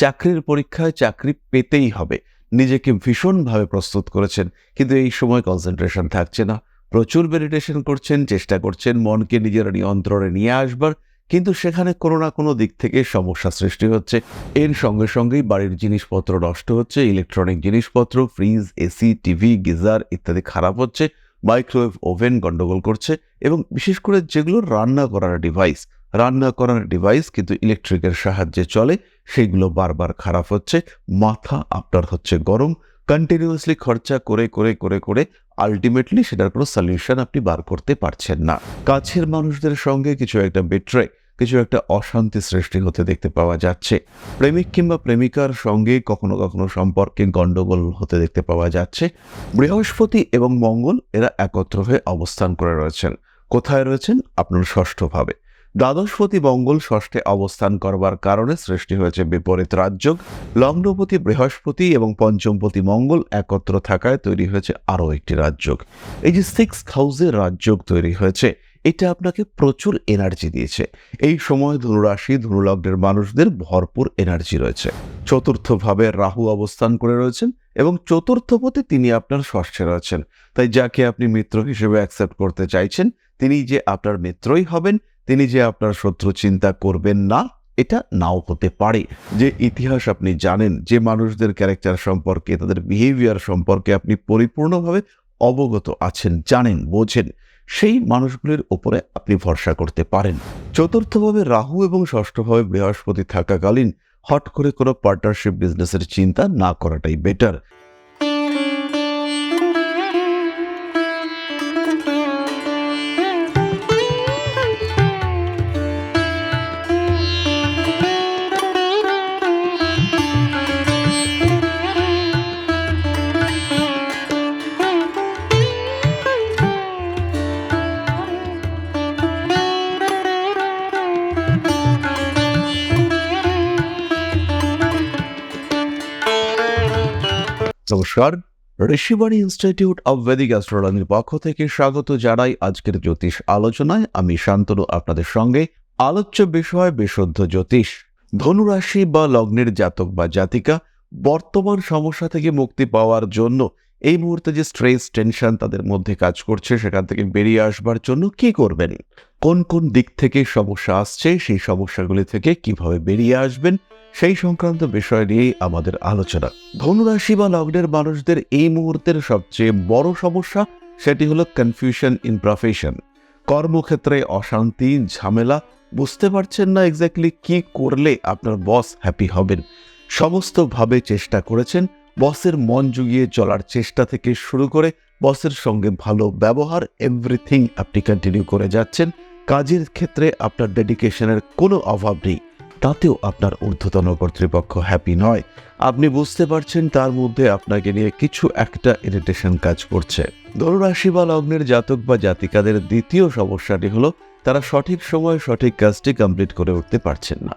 চাকরির পরীক্ষায় চাকরি পেতেই হবে। নিজেকে ভীষণভাবে প্রস্তুত করেছেন, কিন্তু এই সময় কনসেন্ট্রেশন থাকছে না। প্রচুর মেডিটেশন করছেন, চেষ্টা করছেন, মনকে নিজের নিয়ন্ত্রণে নিয়ে আসবার, কিন্তু সেখানে কোনো না কোনো দিক থেকে সমস্যা সৃষ্টি হচ্ছে। এর সঙ্গে সঙ্গেই বাড়ির জিনিসপত্র নষ্ট হচ্ছে ইলেকট্রনিক জিনিসপত্র ফ্রিজ এসি টিভি গিজার ইত্যাদি খারাপ হচ্ছে মাইক্রোওয়েভ ওভেন গন্ডগোল করছে, এবং বিশেষ করে যেগুলো রান্না করার ডিভাইস রান্না করার ডিভাইস কিন্তু ইলেকট্রিকের সাহায্যে চলে, সেগুলো বারবার খারাপ হচ্ছে, মাথা আপনার হচ্ছে গরম কন্টিনিউয়াসলি খরচা করে করে করে করে আলটিমেটলি সেটার কোনো সলিউশন আপনি বার করতে পারছেন না। কাছের মানুষদের সঙ্গে কিছু একটা বেট্রে কিছু একটা অশান্তি সৃষ্টি হতে দেখতে পাওয়া যাচ্ছে। প্রেমিক কিংবা প্রেমিকার সঙ্গে কখনো কখনো সম্পর্কে গণ্ডগোল হতে দেখতে পাওয়া যাচ্ছে। বৃহস্পতি এবং মঙ্গল এরা একত্র হয়ে অবস্থান করে রয়েছেন। কোথায় রয়েছেন? আপনার ষষ্ঠভাবে দ্বাদশপতি মঙ্গল ষষ্ঠে অবস্থান করবার কারণে সৃষ্টি হয়েছে বিপরীত রাজযোগ লগ্নপতি বৃহস্পতি এবং পঞ্চমপতি মঙ্গল একত্র থাকায় তৈরি হয়েছে আরও একটি রাজযোগ এই যে সিক্স হাউসের রাজযোগ তৈরি হয়েছে, এটা আপনাকে প্রচুর এনার্জি দিয়েছে। এই সময় ধনুরাশি, ধনুলগ্নের মানুষদের ভরপুর এনার্জি রয়েছে। চতুর্থভাবে রাহু অবস্থান করে রয়েছেন এবং চতুর্থপতি তিনি আপনার ষষ্ঠে রয়েছেন। তাই যাকে আপনি মিত্র হিসেবে অ্যাকসেপ্ট করতে চাইছেন, তিনি যে আপনার মিত্রই হবেন তিনি যে আপনার শত্রু চিন্তা করবেন না, এটা নাও হতে পারে। যে ইতিহাস আপনি জানেন, যে মানুষদের ক্যারেক্টার সম্পর্কে, তাদের বিহেভিয়ার সম্পর্কে আপনি পরিপূর্ণভাবে অবগত আছেন, জানেন, বোঝেন, সেই মানুষগুলির উপরে আপনি ভরসা করতে পারেন। চতুর্থভাবে রাহু এবং ষষ্ঠভাবে বৃহস্পতি থাকাকালীন হট করে কোনো পার্টনারশিপ বিজনেসের চিন্তা না করাটাই বেটার নমস্কার ঋষিবাণী ইনস্টিটিউট অব ভেদিক অ্যাস্ট্রোলজির পক্ষ থেকে স্বাগত জানাই আজকের জ্যোতিষ আলোচনায়। আমি শান্তনু, আপনাদের সঙ্গে আলোচ্য বিষয় বিশুদ্ধ জ্যোতিষ। ধনুরাশি বা লগ্নের জাতক বা জাতিকা বর্তমান সমস্যা থেকে মুক্তি পাওয়ার জন্য এই মুহূর্তে যে স্ট্রেস টেনশন তাদের মধ্যে কাজ করছে, সেখান থেকে বেরিয়ে আসবার জন্য কি করবেন? কোন কোন দিক থেকে সমস্যা আসছে, সেই সমস্যাগুলি থেকে কীভাবে বেরিয়ে আসবেন? সেই সংক্রান্ত বিষয় নিয়েই আমাদের আলোচনা। ধনুরাশি বা লগ্নের মানুষদের এই মুহূর্তের সবচেয়ে বড় সমস্যা সেটি হলো কনফিউশন ইন প্রফেশন কর্মক্ষেত্রে অশান্তি, ঝামেলা, বুঝতে পারছেন না এক্স্যাক্টলি কি করলে আপনার বস হ্যাপি হবেন। সমস্তভাবে চেষ্টা করেছেন বসের মন জুগিয়ে চলার চেষ্টা থেকে শুরু করে বসের সঙ্গে ভালো ব্যবহার এভরিথিং আপনি কন্টিনিউ করে যাচ্ছেন। কাজের ক্ষেত্রে আপনার ডেডিকেশনের কোনো অভাব নেই। তাতেও আপনার ঊর্ধ্বতন কর্তৃপক্ষ হ্যাপি নয়। আপনি বুঝতে পারছেন তার মধ্যে আপনাকে নিয়ে কিছু একটা ইরিটেশন কাজ করছে। ধনুরাশি বা লগ্নের জাতক বা জাতিকাদের দ্বিতীয় সমস্যাটি হলো, তারা সঠিক সময়ে সঠিক কাজটি কমপ্লিট করে উঠতে পারছেন না।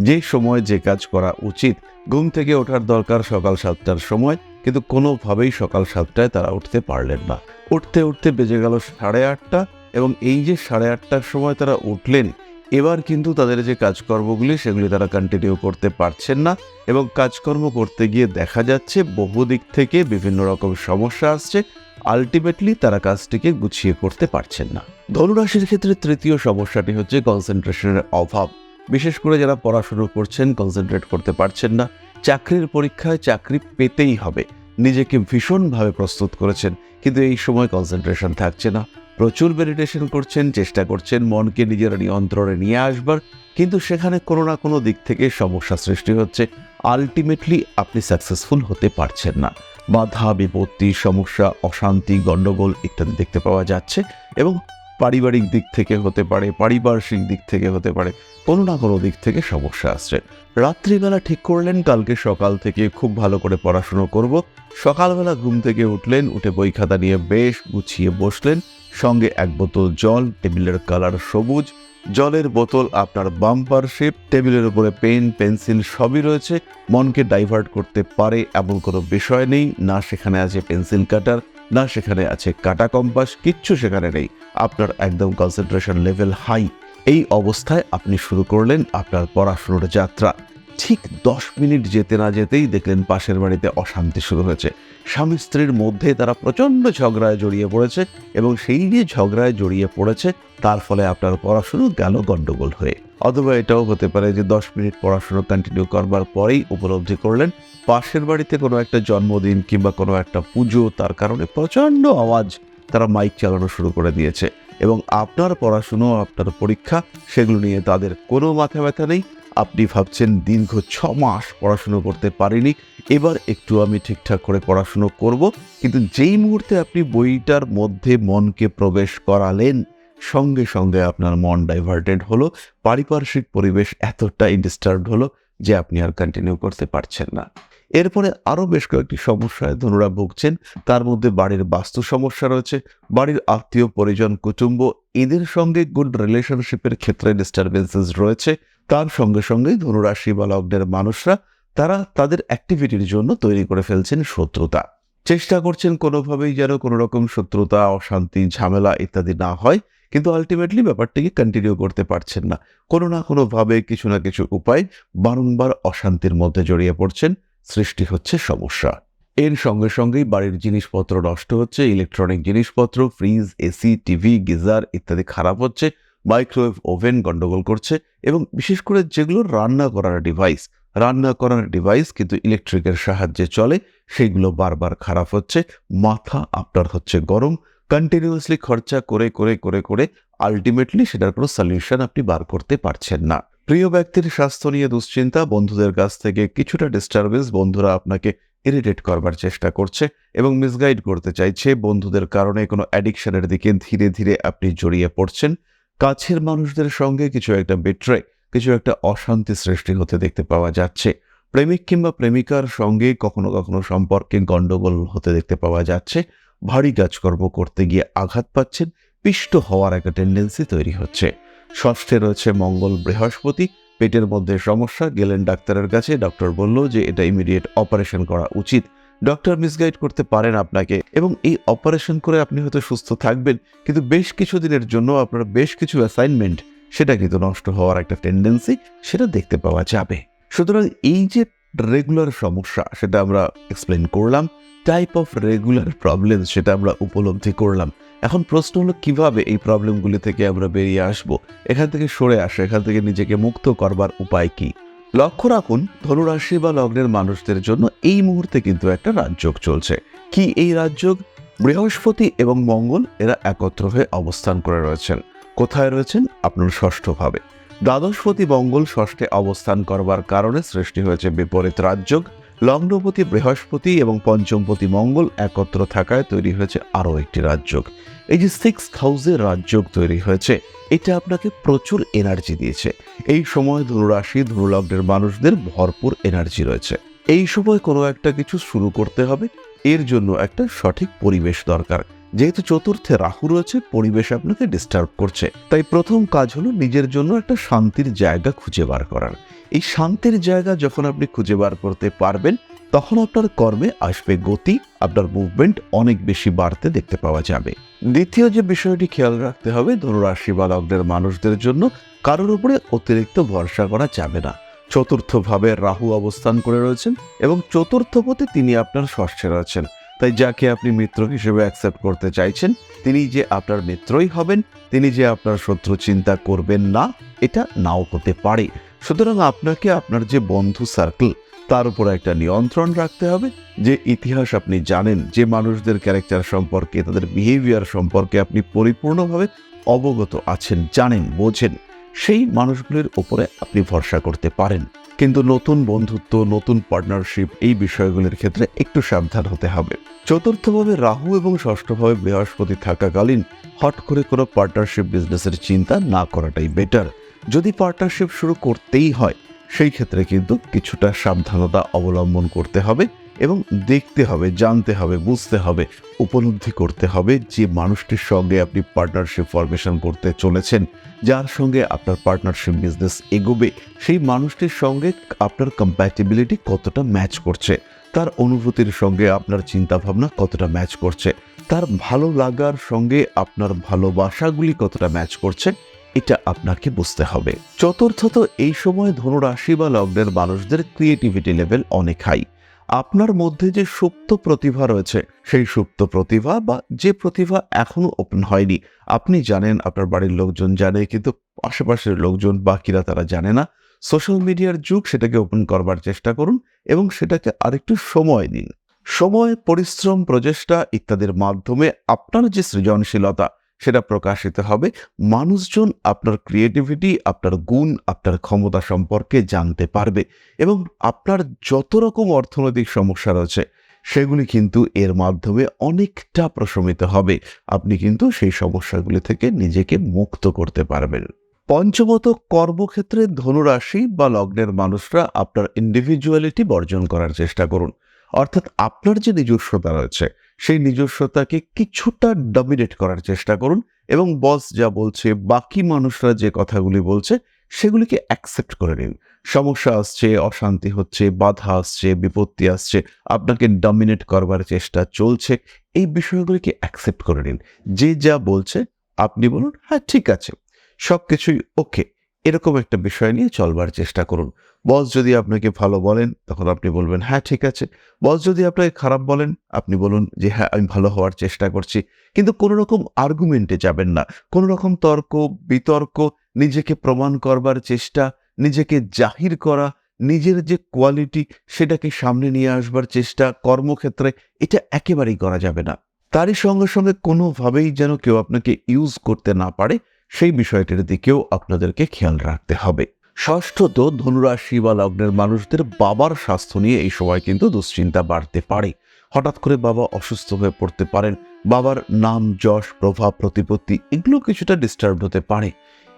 যে সময় যে কাজ করা উচিত, ঘুম থেকে ওঠার দরকার সকাল সাতটার সময়, কিন্তু কোনোভাবেই সকাল সাতটায় তারা উঠতে পারলেন না। উঠতে উঠতে বেজে গেল সাড়ে আটটা এবং এই যে সাড়ে আটটার সময় তারা উঠলেন এবার কিন্তু তাদের যে কাজকর্মগুলি, সেগুলি তারা কন্টিনিউ করতে পারছেন না এবং কাজকর্ম করতে গিয়ে দেখা যাচ্ছে বহু দিক থেকে বিভিন্ন রকম সমস্যা আসছে। আলটিমেটলি তারা কাজটিকে গুছিয়ে করতে পারছেন না। ধনুরাশির ক্ষেত্রে তৃতীয় সমস্যাটি হচ্ছে কনসেন্ট্রেশনের অভাব। বিশেষ করে যারা পড়াশুনো করছেন কনসেন্ট্রেট করতে পারছেন না। চাকরির পরীক্ষায় চাকরি পেতেই হবে। নিজেকে ভীষণভাবে প্রস্তুত করেছেন, কিন্তু এই সময় কনসেন্ট্রেশন থাকছে না। প্রচুর মেডিটেশন করছেন, চেষ্টা করছেন, মনকে নিজের নিয়ন্ত্রণে নিয়ে আসবার। কিন্তু সেখানে কোনো না কোনো দিক থেকে সমস্যা সৃষ্টি হচ্ছে। আলটিমেটলি আপনি সাকসেসফুল হতে পারছেন না। বাধা, বিপত্তি, সমস্যা, অশান্তি গণ্ডগোল ইত্যাদি দেখতে পাওয়া যাচ্ছে এবং পারিবারিক দিক থেকে হতে পারে, পারিপার্শ্বিক দিক থেকে হতে পারে, কোনো না কোনো দিক থেকে সমস্যা আসছে। রাত্রিবেলা ঠিক করলেন, কালকে সকাল থেকে খুব ভালো করে পড়াশুনো করব। সকালবেলা ঘুম থেকে উঠলেন, উঠে বই খাতা নিয়ে বেশ গুছিয়ে বসলেন। সঙ্গে এক বোতল জল, টেবিলের কালার সবুজ, জলের বোতল আপনার বাম্পার শেপ, টেবিলের উপরে পেন, পেন্সিল সবই রয়েছে। মনকে ডাইভার্ট করতে পারে এমন কোনো বিষয় নেই, না সেখানে আছে পেন্সিল কাটার। না সেখানে আছে কাটা কম্পাস, কিচ্ছু সেখানে নেই। আপনার একদম কনসেন্ট্রেশন লেভেল হাই এই অবস্থায় আপনি শুরু করলেন আপনার পড়াশুনোর যাত্রা। ঠিক দশ মিনিট যেতে না যেতেই দেখলেন পাশের বাড়িতে অশান্তি শুরু হয়েছে। স্বামী স্ত্রীর মধ্যে তারা প্রচণ্ড ঝগড়ায় জড়িয়ে পড়েছে এবং সেই যে ঝগড়ায় জড়িয়ে পড়েছে, তার ফলে আপনার পড়াশুনো গেল গন্ডগোল হয়ে। অথবা এটাও হতে পারে যে দশ মিনিট পড়াশুনো কন্টিনিউ করবার পরেই উপলব্ধি করলেন পাশের বাড়িতে কোনো একটা জন্মদিন কিংবা কোনো একটা পুজো, তার কারণে প্রচণ্ড আওয়াজ তারা মাইক চালানো শুরু করে দিয়েছে। এবং আপনার পড়াশুনো, আপনার পরীক্ষা, সেগুলো নিয়ে তাদের কোনো মাথা ব্যথা নেই। আপনি ভাবছেন দীর্ঘ ছ মাস পড়াশুনো করতে পারিনি, এবার একটু আমি ঠিকঠাক করে পড়াশুনো করব, কিন্তু যেই মুহূর্তে আপনি বইটার মধ্যে মনকে প্রবেশ করালেন, সঙ্গে সঙ্গে আপনার মন ডাইভার্টেড হলো, পারিপার্শ্বিক পরিবেশ এতটাই ডিস্টার্ব হলো যে আপনি আর কন্টিনিউ করতে পারছেন না। এরপরে আরও বেশ কয়েকটি সমস্যায় ধনুরা ভুগছেন। তার মধ্যে বাড়ির বাস্তু সমস্যা রয়েছে, বাড়ির আত্মীয়, পরিজন, কুটুম্ব, এদের সঙ্গে গুড রিলেশনশিপের ক্ষেত্রে ডিস্টারবেন্সেস রয়েছে। তার সঙ্গে সঙ্গে ধনুরাশি বা লগ্নের মানুষরা, তারা তাদের অ্যাক্টিভিটির জন্য তৈরি করে ফেলছেন শত্রুতা। চেষ্টা করছেন কোনোভাবেই যেন কোনো রকম শত্রুতা, অশান্তি, ঝামেলা ইত্যাদি না হয়, কিন্তু আলটিমেটলি ব্যাপারটিকে কন্টিনিউ করতে পারছেন না। কোনো না কোনোভাবে কিছু না কিছু উপায় বারংবার অশান্তির মধ্যে জড়িয়ে পড়ছেন। সৃষ্টি হচ্ছে সমস্যা। এর সঙ্গে সঙ্গেই বাড়ির জিনিসপত্র নষ্ট হচ্ছে, ইলেকট্রনিক জিনিসপত্র, ফ্রিজ, এসি, টিভি, গিজার ইত্যাদি খারাপ হচ্ছে, মাইক্রোওয়েভ ওভেন গন্ডগোল করছে এবং বিশেষ করে যেগুলো রান্না করার ডিভাইস রান্না করার ডিভাইস কিন্তু ইলেকট্রিকের সাহায্যে চলে সেইগুলো বারবার খারাপ হচ্ছে, মাথা আপনার হচ্ছে গরম কন্টিনিউয়াসলি খরচা করে করে করে করে আলটিমেটলি সেটার কোনো সলিউশন আপনি বার করতে পারছেন না। প্রিয় ব্যক্তির স্বাস্থ্য নিয়ে দুশ্চিন্তা বন্ধুদের কাছ থেকে কিছুটা ডিস্টারবেন্স বন্ধুরা আপনাকে ইরিটেট করবার চেষ্টা করছে এবং মিসগাইড করতে চাইছে। বন্ধুদের কারণে কোনো অ্যাডিকশনের দিকে ধীরে ধীরে আপনি জড়িয়ে পড়ছেন। কাছের মানুষদের সঙ্গে কিছু একটা বেট্রে কিছু একটা অশান্তি সৃষ্টি হতে দেখতে পাওয়া যাচ্ছে। প্রেমিক কিংবা প্রেমিকার সঙ্গে কখনো কখনো সম্পর্কে গণ্ডগোল হতে দেখতে পাওয়া যাচ্ছে। ভারী কাজকর্ম করতে গিয়ে আঘাত পাচ্ছেন, পিষ্ট হওয়ার একটা টেন্ডেন্সি তৈরি হচ্ছে। ষষ্ঠে রয়েছে মঙ্গল বৃহস্পতি। পেটের মধ্যে সমস্যা, গেলেন ডাক্তারের কাছে। ডক্টর বলল যে এটা ইমিডিয়েট অপারেশন করা উচিত। ডক্টর মিসগাইড করতে পারেন আপনাকে এবং এই অপারেশন করে আপনি হয়তো সুস্থ থাকবেন। কিন্তু বেশ কিছু দিনের জন্য আপনার বেশ কিছু অ্যাসাইনমেন্ট সেটা কিন্তু নষ্ট হওয়ার একটা টেন্ডেন্সি সেটা দেখতে পাওয়া যাবে। সুতরাং এই যে রেগুলার সমস্যা, সেটা আমরা এক্সপ্লেন করলাম। টাইপ অফ রেগুলার প্রবলেম সেটা আমরা উপলব্ধি করলাম। এখন প্রশ্ন হলো, কীভাবে এই প্রবলেমগুলি থেকে আমরা বেরিয়ে আসব? এখান থেকে সরে আসা, এখান থেকে নিজেকে মুক্ত করবার উপায় কি? লক্ষ্য রাখুন, ধনুরাশি বা লগ্নের মানুষদের জন্য এই মুহূর্তে কিন্তু একটা রাজযোগ চলছে। কি এই রাজযোগ? বৃহস্পতি এবং মঙ্গল এরা একত্র হয়ে অবস্থান করে রয়েছেন। কোথায় রয়েছেন? আপনার ষষ্ঠ ভাবে দ্বাদশপতি মঙ্গল ষষ্ঠে অবস্থান করবার কারণে সৃষ্টি হয়েছে বিপরীত রাজযোগ। লগ্নপতি বৃহস্পতি এবং পঞ্চমপতি মঙ্গল একত্র থাকায় তৈরি হয়েছে আরও একটি রাজযোগ। এই যে সিক্স হাউসের রাজযোগ তৈরি হয়েছে, এটা আপনাকে প্রচুর এনার্জি দিয়েছে। এই সময় ধনুরাশি, ধনুলগ্নের মানুষদের ভরপুর এনার্জি রয়েছে। এই সময় কোনো একটা কিছু শুরু করতে হবে, এর জন্য একটা সঠিক পরিবেশ দরকার। যেহেতু চতুর্থে রাহু রয়েছে, পরিবেশ আপনাকে ডিস্টার্ব করছে। তাই প্রথম কাজ হলো নিজের জন্য একটা শান্তির জায়গা খুঁজে বার করার। এই শান্তির জায়গা যখন আপনি খুঁজে বার করতে পারবেন, তখন আপনার কর্মে আসবে গতি, আপনার মুভমেন্ট অনেক বেশি বাড়তে দেখতে পাওয়া যাবে। দ্বিতীয় যে বিষয়টি খেয়াল রাখতে হবে ধনুরাশি বা লগ্নের মানুষদের জন্য কারোর উপরে অতিরিক্ত ভরসা করা যাবে না। চতুর্থ ভাবে রাহু অবস্থান করে রয়েছেন এবং চতুর্থ পথে তিনি আপনার ষষ্ঠে রয়েছেন। তাই যাকে আপনি মিত্র হিসেবে অ্যাকসেপ্ট করতে চাইছেন, তিনি যে আপনার মিত্রই হবেন, তিনি যে আপনার শত্রু চিন্তা করবেন না, এটা নাও হতে পারে। সুতরাং আপনাকে আপনার যে বন্ধু সার্কেল তার উপর একটা নিয়ন্ত্রণ রাখতে হবে। যে ইতিহাস আপনি জানেন, যে মানুষদের ক্যারেক্টার সম্পর্কে, তাদের বিহেভিয়ার সম্পর্কে আপনি পরিপূর্ণভাবে অবগত আছেন, জানেন, বোঝেন, সেই মানুষগুলির উপরে আপনি ভরসা করতে পারেন। কিন্তু নতুন বন্ধুত্ব, নতুন পার্টনারশিপ এই বিষয়গুলির ক্ষেত্রে একটু সাবধান হতে হবে। চতুর্থভাবে রাহু এবং ষষ্ঠভাবে বৃহস্পতি থাকাকালীন হট করে কোনো পার্টনারশিপ বিজনেসের চিন্তা না করাটাই বেটার যদি পার্টনারশিপ শুরু করতেই হয়, সেই ক্ষেত্রে কিন্তু কিছুটা সাবধানতা অবলম্বন করতে হবে এবং দেখতে হবে, জানতে হবে, বুঝতে হবে, উপলব্ধি করতে হবে যে মানুষটির সঙ্গে আপনি পার্টনারশিপ ফরমেশন করতে চলেছেন, যার সঙ্গে আপনার পার্টনারশিপ বিজনেস এগোবে, সেই মানুষটির সঙ্গে আপনার কম্প্যাটিবিলিটি কতটা ম্যাচ করছে, তার অনুভূতির সঙ্গে আপনার চিন্তাভাবনা কতটা ম্যাচ করছে, তার ভালো লাগার সঙ্গে আপনার ভালোবাসাগুলি কতটা ম্যাচ করছে এটা আপনাকে বুঝতে হবে। চতুর্থত, এই সময় ধনুরাশি বা লগ্নের মানুষদের ক্রিয়েটিভিটি লেভেল অনেক হাই আপনার মধ্যে যে সুপ্ত প্রতিভা রয়েছে, সেই সুপ্ত প্রতিভা বা যে প্রতিভা এখনও ওপেন হয়নি, আপনি জানেন, আপনার বাড়ির লোকজন জানে, কিন্তু আশেপাশের লোকজন, বাকিরা তারা জানে না। সোশ্যাল মিডিয়ার যুগ, সেটাকে ওপেন করবার চেষ্টা করুন এবং সেটাকে আরেকটু সময় দিন সময়, পরিশ্রম, প্রচেষ্টা ইত্যাদির মাধ্যমে আপনার যে সৃজনশীলতা সেটা প্রকাশিত হবে। মানুষজন আপনার ক্রিয়েটিভিটি আপনার গুণ, আপনার ক্ষমতা সম্পর্কে জানতে পারবে এবং আপনার যত রকম অর্থনৈতিক সমস্যা রয়েছে, সেগুলি কিন্তু এর মাধ্যমে অনেকটা প্রশমিত হবে। আপনি কিন্তু সেই সমস্যাগুলি থেকে নিজেকে মুক্ত করতে পারবেন। পঞ্চমত, কর্মক্ষেত্রে ধনুরাশি বা লগ্নের মানুষরা আপনার ইন্ডিভিজুয়ালিটি বর্জন করার চেষ্টা করুন। অর্থাৎ আপনার যে নিজস্বতা রয়েছে সেই নিজস্বতাকে কিছুটা ডমিনেট করার চেষ্টা করুন এবং বস যা বলছে, বাকি মানুষরা যে কথাগুলি বলছে, সেগুলিকে অ্যাকসেপ্ট করে নিন। সমস্যা আসছে, অশান্তি হচ্ছে, বাধা আসছে, বিপত্তি আসছে, আপনাকে ডমিনেট করবার চেষ্টা চলছে, এই বিষয়গুলিকে অ্যাকসেপ্ট করে নিন। যে যা বলছে, আপনি বলুন হ্যাঁ ঠিক আছে। সব কিছুই ওকে এরকম একটা বিষয় নিয়ে চলবার চেষ্টা করুন। বস যদি আপনাকে ভালো বলেন, তখন আপনি বলবেন হ্যাঁ ঠিক আছে। বস যদি আপনাকে খারাপ বলেন, আপনি বলুন যে হ্যাঁ আমি ভালো হওয়ার চেষ্টা করছি। কিন্তু কোনো রকম আর্গুমেন্টে যাবেন না। কোনো রকম তর্ক, বিতর্ক, নিজেকে প্রমাণ করবার চেষ্টা, নিজেকে জাহির করা, নিজের যে কোয়ালিটি সেটাকে সামনে নিয়ে আসবার চেষ্টা, কর্মক্ষেত্রে এটা একেবারেই করা যাবে না। তারই সঙ্গে সঙ্গে কোনোভাবেই যেন কেউ আপনাকে ইউজ করতে না পারে সেই বিষয়টির দিকেও আপনাদেরকে খেয়াল রাখতে হবে। ষষ্ঠত ধনুরাশি বা লগ্নের মানুষদের বাবার স্বাস্থ্য নিয়ে এই সময় কিন্তু দুশ্চিন্তা বাড়তে পারে। হঠাৎ করে বাবা অসুস্থ হয়ে পড়তে পারেন, বাবার নাম, যশ, প্রভাব, প্রতিপত্তি এগুলো কিছুটা ডিস্টার্ব হতে পারে।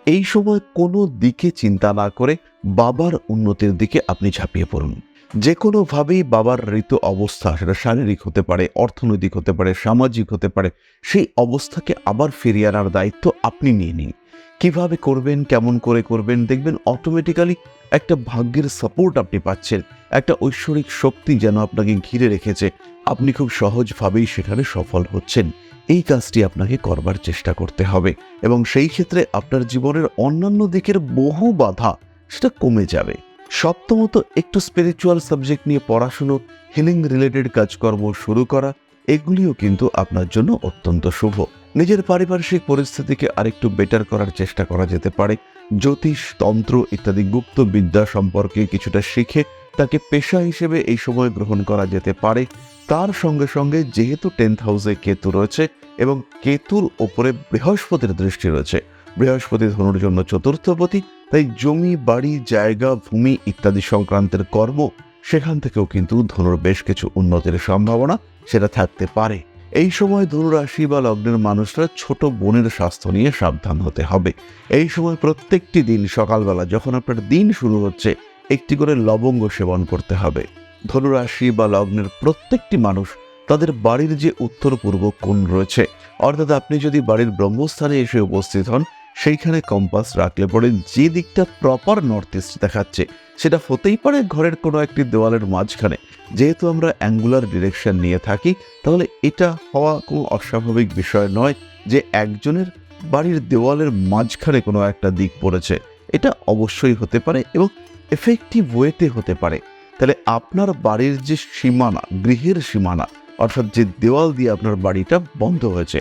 এই সময় কোনো দিকে চিন্তা না করে বাবার উন্নতির দিকে আপনি ঝাঁপিয়ে পড়ুন। যে কোনোভাবেই বাবার ঋতু অবস্থা সেটা শারীরিক হতে পারে, অর্থনৈতিক হতে পারে, সামাজিক হতে পারে, সেই অবস্থাকে আবার ফিরিয়ে আনার দায়িত্ব আপনি নিয়ে নিন। কীভাবে করবেন, কেমন করে করবেন, দেখবেন অটোমেটিক্যালি একটা ভাগ্যের সাপোর্ট আপনি পাচ্ছেন, একটা ঐশ্বরিক শক্তি যেন আপনাকে ঘিরে রেখেছে। আপনি খুব সহজভাবেই সেখানে সফল হচ্ছেন। এই কাজটি আপনাকে করবার চেষ্টা করতে হবে এবং সেই ক্ষেত্রে আপনার জীবনের অন্যান্য দিকের বহু বাধা সেটা কমে যাবে। সপ্তমত একটু স্পিরিচুয়াল সাবজেক্ট নিয়ে পড়াশুনো হিলিং রিলেটেড কাজকর্ম শুরু করা, এগুলিও কিন্তু আপনার জন্য অত্যন্ত শুভ। নিজের পারিপার্শ্বিক পরিস্থিতিকে আরেকটু বেটার করার চেষ্টা করা যেতে পারে। জ্যোতিষ, তন্ত্র ইত্যাদি গুপ্ত বিদ্যা সম্পর্কে কিছুটা শিখে তাকে পেশা হিসেবে এই সময় গ্রহণ করা যেতে পারে। তার সঙ্গে সঙ্গে যেহেতু টেন্থ হাউসে কেতু রয়েছে এবং কেতুর ওপরে বৃহস্পতির দৃষ্টি রয়েছে। বৃহস্পতি ধনুর জন্য চতুর্থপতি তাই জমি, বাড়ি, জায়গা, ভূমি ইত্যাদি সংক্রান্তের কর্ম সেখান থেকেও কিন্তু ধনুর বেশ কিছু উন্নতির সম্ভাবনা সেটা থাকতে পারে। এই সময় ধনুরাশি বা লগ্নের মানুষরা ছোট বোনের স্বাস্থ্য নিয়ে সাবধান হতে হবে। এই সময় প্রত্যেকটি দিন সকালবেলা যখন আপনার দিন শুরু হচ্ছে, একটি করে লবঙ্গ সেবন করতে হবে। ধনুরাশি বা লগ্নের প্রত্যেকটি মানুষ তাদের বাড়ির যে উত্তর পূর্ব কোণ রয়েছে, অর্থাৎ আপনি যদি বাড়ির ব্রহ্মস্থানে এসে উপস্থিত হন সেইখানে কম্পাস রাখলে পরে যে দিকটা প্রপার নর্থ ইস্ট দেখাচ্ছে, সেটা হতেই পারে ঘরের কোনো একটি দেওয়ালের মাঝখানে। যেহেতু আমরা অ্যাঙ্গুলার ডিরেকশন নিয়ে থাকি, তাহলে এটা হওয়া কোনো অস্বাভাবিক বিষয় নয় যে একজনের বাড়ির দেওয়ালের মাঝখানে কোনো একটা দিক পড়েছে। এটা অবশ্যই হতে পারে এবং এফেক্টিভ ওয়েতে হতে পারে। তাহলে আপনার বাড়ির যে সীমানা, গৃহের সীমানা, অর্থাৎ যে দেওয়াল দিয়ে আপনার বাড়িটা বন্ধ হয়েছে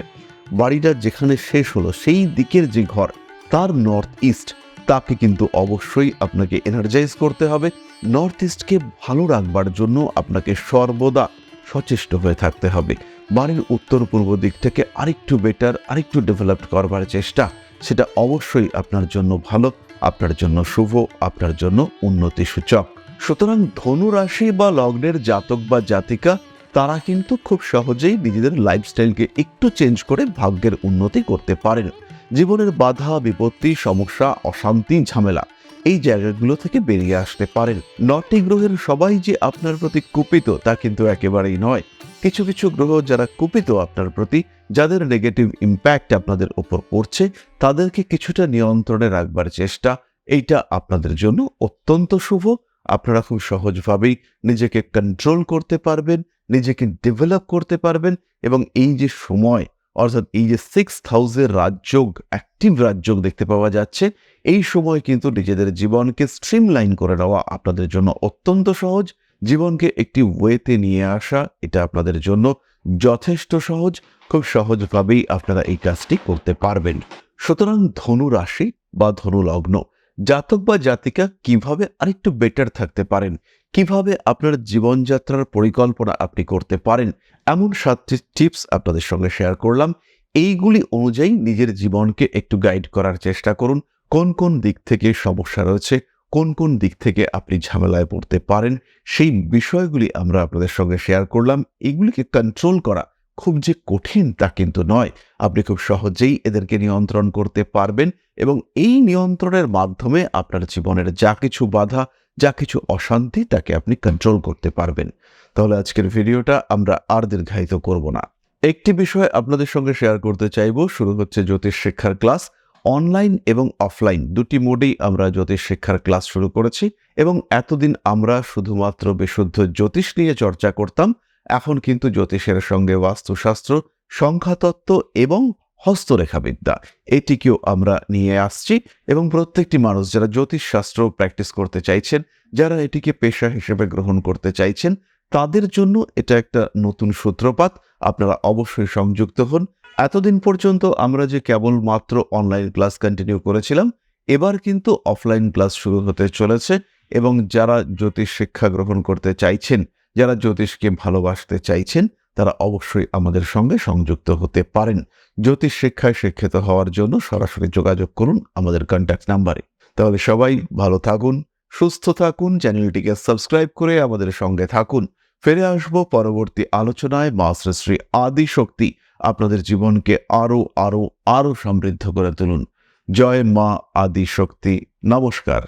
বাড়িটা যেখানে শেষ হলো, সেই দিকের যে ঘর, তার নর্থ ইস্ট তাকে কিন্তু অবশ্যই আপনাকে এনার্জাইজ করতে হবে। নর্থ ইস্টকে ভালো রাখবার জন্য আপনাকে সর্বদা সচেষ্ট হয়ে থাকতে হবে। বাড়ির উত্তর পূর্ব দিকটাকে আরেকটু বেটার আরেকটু ডেভেলপ করবার চেষ্টা, সেটা অবশ্যই আপনার জন্য ভালো, আপনার জন্য শুভ, আপনার জন্য উন্নতি সূচক সুতরাং ধনু রাশি বা লগ্নের জাতক বা জাতিকা তারা কিন্তু খুব সহজেই নিজেদের লাইফস্টাইলকে একটু চেঞ্জ করে ভাগ্যের উন্নতি করতে পারেন। জীবনের বাধা, বিপত্তি, সমস্যা, অশান্তি, ঝামেলা, এই জায়গাগুলো থেকে বেরিয়ে আসতে পারেন। নটি গ্রহের সবাই যে আপনার প্রতি কুপিত, তা কিন্তু একেবারেই নয়। কিছু কিছু গ্রহ যারা কুপিত আপনার প্রতি, যাদের নেগেটিভ ইম্প্যাক্ট আপনাদের ওপর পড়ছে, তাদেরকে কিছুটা নিয়ন্ত্রণে রাখবার চেষ্টা, এইটা আপনাদের জন্য অত্যন্ত শুভ। আপনারা খুব সহজভাবেই নিজেকে কন্ট্রোল করতে পারবেন নিজেকে ডেভেলপ করতে পারবেন এবং এই যে সময়, অর্থাৎ এই যে সিক্স হাউসের রাজযোগ অ্যাক্টিভ রাজযোগ দেখতে পাওয়া যাচ্ছে, এই সময় কিন্তু নিজেদের জীবনকে স্ট্রিমলাইন করে নেওয়া আপনাদের জন্য অত্যন্ত সহজ। জীবনকে একটি ওয়েতে নিয়ে আসা, এটা আপনাদের জন্য যথেষ্ট সহজ। খুব সহজভাবেই আপনারা এই কাজটি করতে পারবেন। সুতরাং ধনু রাশি বা ধনু লগ্ন, জাতক বা জাতিকা কীভাবে আরেকটু বেটার থাকতে পারেন? কীভাবে আপনার জীবনযাত্রার পরিকল্পনা আপনি করতে পারেন? এমন সাতটি টিপস আপনাদের সঙ্গে শেয়ার করলাম। এইগুলি অনুযায়ী নিজের জীবনকে একটু গাইড করার চেষ্টা করুন। কোন কোন দিক থেকে সমস্যা রয়েছে? কোন কোন দিক থেকে আপনি ঝামেলায় পড়তে পারেন? সেই বিষয়গুলি আমরা আপনাদের সঙ্গে শেয়ার করলাম। এগুলিকে কন্ট্রোল করা খুব যে কঠিন তা কিন্তু নয়। আপনি খুব সহজেই এদেরকে নিয়ন্ত্রণ করতে পারবেন এবং এই নিয়ন্ত্রণের মাধ্যমে আপনার জীবনের যা কিছু বাধা যা কিছু অশান্তি তাকে আপনি কন্ট্রোল করতে পারবেন। তাহলে আজকের ভিডিওটা আমরা আর দীর্ঘায়িত করব না। একটি বিষয় আপনাদের সঙ্গে শেয়ার করতে চাইব, শুরু হচ্ছে জ্যোতিষ শিক্ষার ক্লাস অনলাইন এবং অফলাইন দুটি মোডেই আমরা জ্যোতিষ শিক্ষার ক্লাস শুরু করেছি এবং এতদিন আমরা শুধুমাত্র বিশুদ্ধ জ্যোতিষ নিয়ে চর্চা করতাম। এখন কিন্তু জ্যোতিষের সঙ্গে বাস্তুশাস্ত্র, সংখ্যাতত্ত্ব এবং হস্তরেখাবিদ্যা। এটিকেও আমরা নিয়ে আসছি এবং প্রত্যেকটি মানুষ যারা জ্যোতিষশাস্ত্র প্র্যাকটিস করতে চাইছেন, যারা এটিকে পেশা হিসেবে গ্রহণ করতে চাইছেন, তাদের জন্য এটা একটা নতুন সূত্রপাত। আপনারা অবশ্যই সংযুক্ত হন। এতদিন পর্যন্ত আমরা যে কেবলমাত্র অনলাইন ক্লাস কন্টিনিউ করেছিলাম, এবার কিন্তু অফলাইন ক্লাস শুরু হতে চলেছে এবং যারা জ্যোতিষ শিক্ষা গ্রহণ করতে চাইছেন, যারা জ্যোতিষকে ভালোবাসতে চাইছেন তারা অবশ্যই আমাদের সঙ্গে সংযুক্ত হতে পারেন। জ্যোতিষ শিক্ষায় শিক্ষিত হওয়ার জন্য সরাসরি যোগাযোগ করুন আমাদের কন্ট্যাক্ট নাম্বারে। তাহলে সবাই ভালো থাকুন, সুস্থ থাকুন, চ্যানেলটিকে সাবস্ক্রাইব করে আমাদের সঙ্গে থাকুন। ফিরে আসব পরবর্তী আলোচনায়। মা শ্রী আদি শক্তি আপনাদের জীবনকে আরও আরও আরও সমৃদ্ধ করে তুলুন। জয় মা আদি শক্তি। নমস্কার।